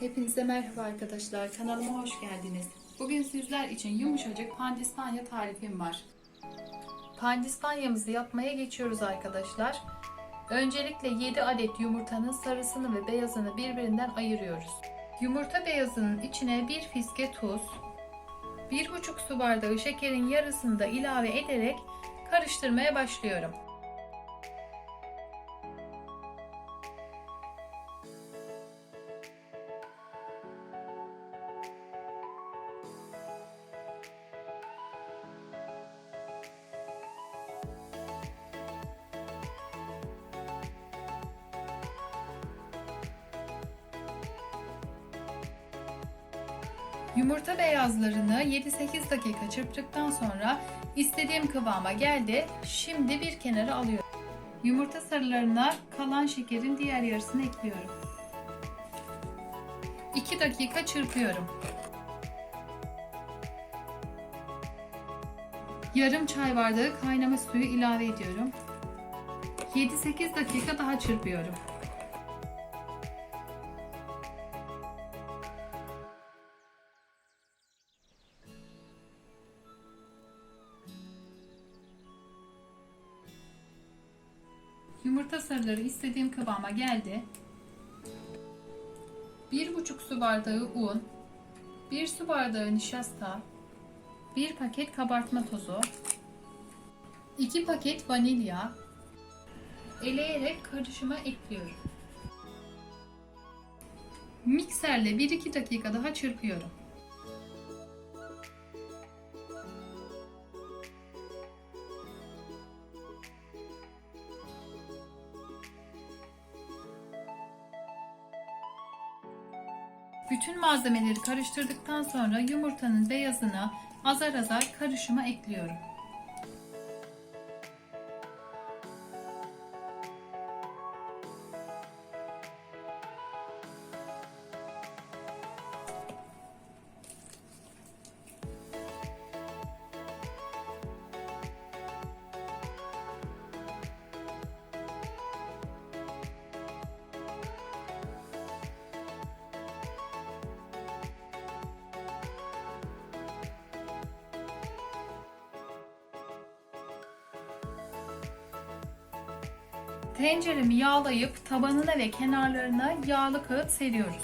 Hepinize merhaba arkadaşlar. Kanalıma hoş geldiniz. Bugün sizler için yumuşacık pandispanya tarifim var. Pandispanyamızı yapmaya geçiyoruz arkadaşlar. Öncelikle 7 adet yumurtanın sarısını ve beyazını birbirinden ayırıyoruz. Yumurta beyazının içine bir fiske tuz, 1,5 su bardağı şekerin yarısını da ilave ederek karıştırmaya başlıyorum. Yumurta beyazlarını 7-8 dakika çırptıktan sonra istediğim kıvama geldi. Şimdi bir kenara alıyorum. Yumurta sarılarına kalan şekerin diğer yarısını ekliyorum. 2 dakika çırpıyorum. Yarım çay bardağı kaynamış suyu ilave ediyorum. 7-8 dakika daha çırpıyorum. Yumurta sarıları istediğim kıvama geldi. 1,5 su bardağı un, 1 su bardağı nişasta, 1 paket kabartma tozu, 2 paket vanilya, eleyerek karışıma ekliyorum. Mikserle 1-2 dakika daha çırpıyorum. Bütün malzemeleri karıştırdıktan sonra yumurtanın beyazını azar azar karışıma ekliyorum. Tenceremi yağlayıp tabanına ve kenarlarına yağlı kağıt seriyoruz.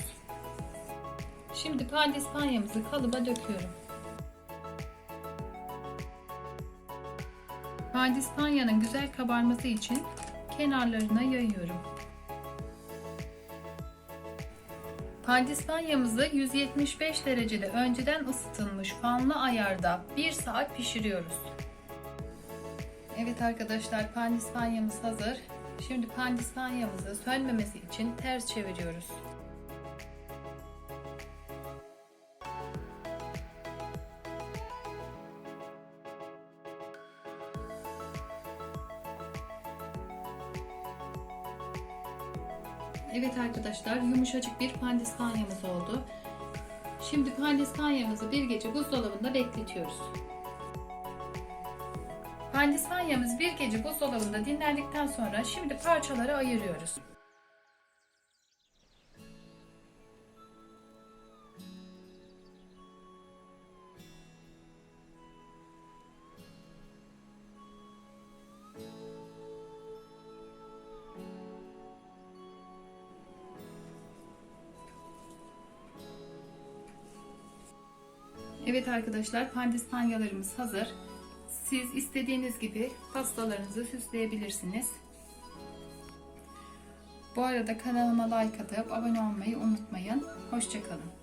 Şimdi pandispanyamızı kalıba döküyorum. Pandispanyanın güzel kabarması için kenarlarına yayıyorum. Pandispanyamızı 175 derecede önceden ısıtılmış fanlı ayarda 1 saat pişiriyoruz. Evet arkadaşlar pandispanyamız hazır. Şimdi pandispanyamızı sönmemesi için ters çeviriyoruz. Evet arkadaşlar yumuşacık bir pandispanyamız oldu. Şimdi pandispanyamızı bir gece buzdolabında bekletiyoruz. Pandispanyamız bir gece buzdolabında dinlendikten sonra şimdi parçalara ayırıyoruz. Evet arkadaşlar pandispanyalarımız hazır. Siz istediğiniz gibi pastalarınızı süsleyebilirsiniz. Bu arada kanalıma like atıp abone olmayı unutmayın. Hoşçakalın.